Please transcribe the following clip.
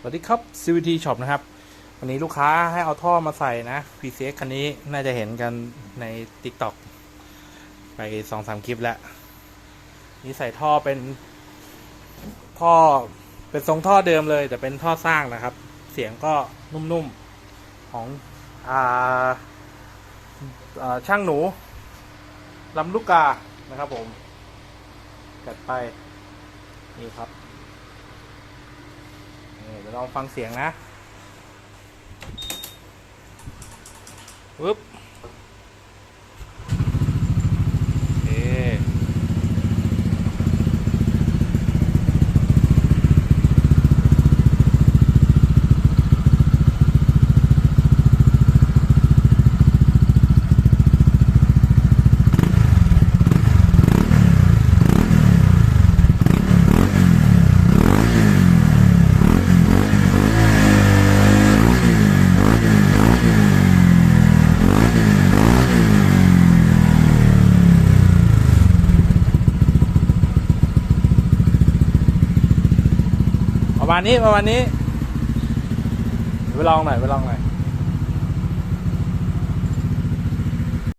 สวัสดีครับ CVT Shop นะครับ วันนี้ลูกค้าให้เอาท่อมาใส่นะ PCX คันนี้น่าจะเห็นกันใน TikTok ไปสองสามคลิปแล้ว นี่ใส่ท่อเป็นท่อเป็นทรงท่อเดิมเลย แต่เป็นท่อสร้างนะครับ เสียงก็นุ่มๆ ของอ่าอ่าช่างหนูลำลูกกานะครับผมจัดไป นี่ครับ เดี๋ยวลองฟังเสียงนะปึ๊บ ประมาณนี้ประมาณนี้ไปลองหน่อยไปลองหน่อย